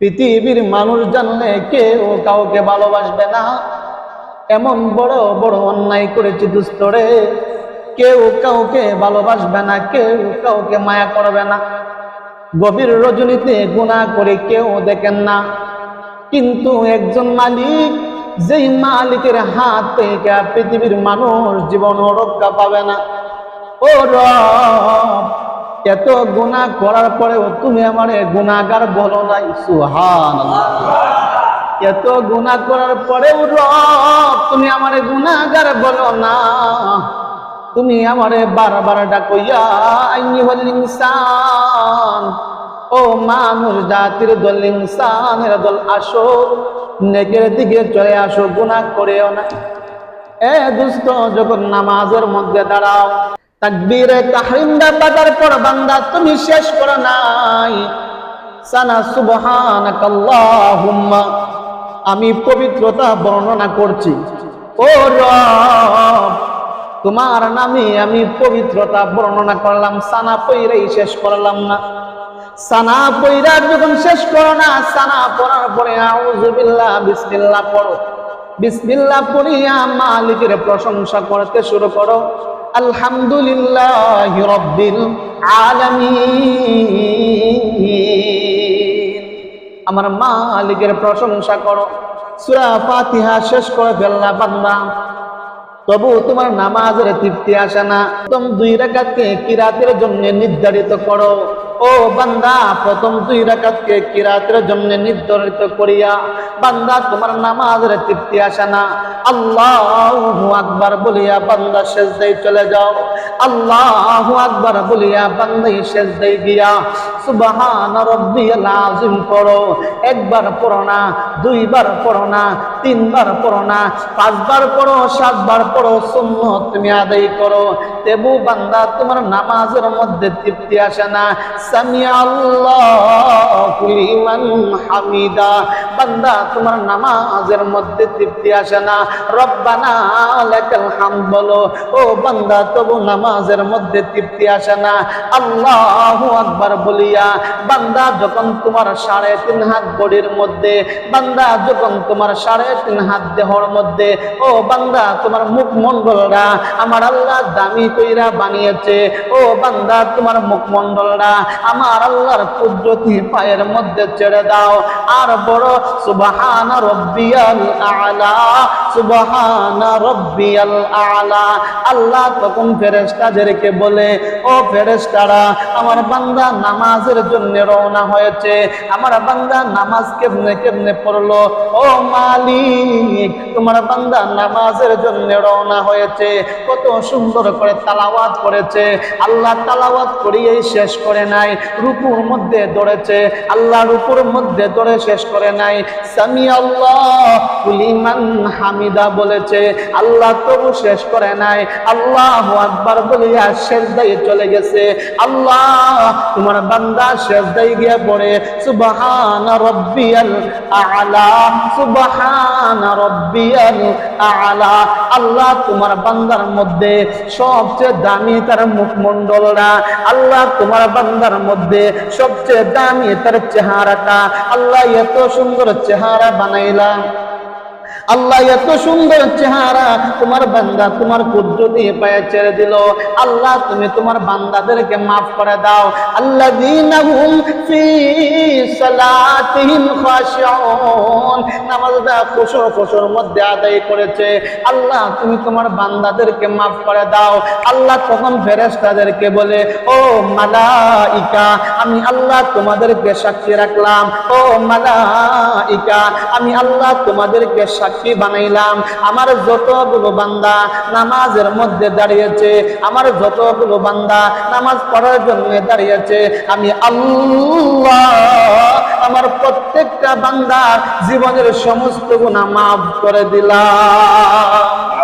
পৃথিবীর মানুষ জানলে কেউ কাউকে ভালোবাসবে না। এমন বড় বড় অন্যায় করেছি দুস্তরে কেউ কাউকে ভালোবাসবে না, কেউ কাউকে মায়া করবে না। গভীর রজনীতে গুণা করে কেউ দেখেন না। কিন্তু একজন মালিক, যেই মালিকের হাত থেকে পৃথিবীর মানুষ জীবন রক্ষা পাবে না। ও রব এত গুণা করার পরেও তুমি আমার গুণাগার বলো নাই সুহান এত গুণা করার পরেও রব, তুমি আমার গুণাগার বলো না। তুমি আমারে বারবার হল ইনসান, ও মানুষ জাতির দল, ইনসানের দল, আসো, নেকের দিকে চলে আসো, গুনাহ করেও না। এ দুস্থ যখন নামাজের মধ্যে দাঁড়াও তাকবীরে তাহরিমটা বাজার পর বান্দা তুমি শেষ করো নাই। সানা সুবহানাকাল্লাহুম্মা, আমি পবিত্রতা বর্ণনা করছি। ও রব, তোমার নামে আমি পবিত্রতা বর্ণনা করলাম, সানা পইরাই শেষ করলাম না। সানা পইরা যখন শেষ করো না, সানা পড়ার পরে আউযুবিল্লাহ, বিসমিল্লাহ পড়ো। বিসমিল্লাহ পড়িয়া মালিকের প্রশংসা করতে শুরু করো। আলহামদুলিল্লাহ রব্বিল আলামিন। আমার মালিকের প্রশংসা করো। সূরা ফাতিহা শেষ করে ফেললা বান্দা। তবু তোমার নামাজের তৃপ্তি আসে না। তুমি দুই রাকাতকে কিরাতের জন্য নির্ধারিত করো। ও বান্দা, প্রথম দুই রাকাতকে কিরাতের জন্য নির্ধারিত করিয়া, বান্দা, তোমার নামাজের তৃপ্তি আসে না। আল্লাহু আকবার বলিয়া বান্দা সেজদায় চলে যাও। আল্লাহু আকবার বলিয়া বান্দাই সেজদায় গিয়া, সুবহান রাব্বিয়াল আযীম পড়ো। একবার পড়ো না, দুইবার পড়ো না, তিনবার পড়ো না, পাঁচবার পড়ো, সাতবার পড়ো, সুন্নত তুমি আদায় করো। তেবু বান্দা, তোমার নামাজের মধ্যে তৃপ্তি আসে না। হামিদা। বান্দা, তোমার নামাজের মধ্যে আসে না। হামদ বলো। ও বান্দা, তবু নামাজের মধ্যে তৃপ্তি আসে না। বলিয়া, বান্দা, যখন তোমার সাড়ে তিন হাত বডির মধ্যে, বান্দা, যখন তোমার সাড়ে তিন হাত দেহর মধ্যে, ও বান্দা, তোমার মুখমণ্ডলরা আমার আল্লাহ দামি কইরা বানিয়েছে। ও বান্দা, তোমার মুখমণ্ডলরা আমার আল্লাহর কুদরতি পায়ের মধ্যে ছেড়ে দাও। আর বড় সুবহান রব্বিয়াল আলা, সুবহান রব্বিয়াল আলা। আল্লাহ তখন ফেরেশতাদেরকে বলে, ও ফেরেশতারা, আমার বান্দা নামাজের জন্য রওনা হয়েছে। আমার বান্দা নামাজ কেমনে কেমনে পড়ল? ও মালিক, তোমার বান্দা নামাজের জন্য রওনা হয়েছে। কত সুন্দর করে তালাওয়াত করেছে। আল্লাহ তালাওয়াত করিয়েই শেষ করে নাই। রুকুর মধ্যে দৌড়েছে আল্লাহ রুকুর মধ্যে দৌড়ে শেষ করে নাই। সামি আল্লাহ কুলিমান হামিদা বলেছে, আল্লাহ তবু শেষ করে নাই। আল্লাহ আকবার বলিয়া শেষ দায় চলে গেছে। আল্লাহ, তোমার বান্দা শেষ দায় গিয়ে পড়ে। সুবহান রব্বিয়াল আলা, সুবহান রব্বিয়াল আলা। আল্লাহ তোমার বান্দার মধ্যে সবচেয়ে দামি তার মুখমণ্ডলরা আল্লাহ তোমার বান্দার মধ্যে সবচেয়ে দামি তার চেহারাটা। আল্লাহ এত সুন্দর চেহারা বানাইলাম। আল্লাহ এত সুন্দর চেহারা, তোমার বান্দা তোমার কুদরতি পায়ে ছেড়ে দিল। আল্লাহ, তুমি তোমার বান্দাদেরকে মাফ করে দাও। আল্লাহ দিনাহুম ফি সালাতিহিম খাশিউন। নামাজটা খুশু খুশুর মধ্যে আদায় করেছে। আল্লাহ, তুমি তোমার বান্দাদেরকে মাফ করে দাও। আল্লাহ তখন ফেরেশতাদেরকে বলে, ও মালাইকা, আমি আল্লাহ তোমাদেরকে সাক্ষী রাখলাম। ও মালাইকা, আমি আল্লাহ তোমাদেরকে সাক্ষী বানাইলাম। আমার যতগুলো বান্দা নামাজের মধ্যে দাঁড়িয়েছে, আমার যতগুলো বান্দা নামাজ পড়ার জন্য দাঁড়িয়েছে, আমি আল্লাহ আমার প্রত্যেকটা বান্দার জীবনের সমস্ত গুণা মাফ করে দিলাম।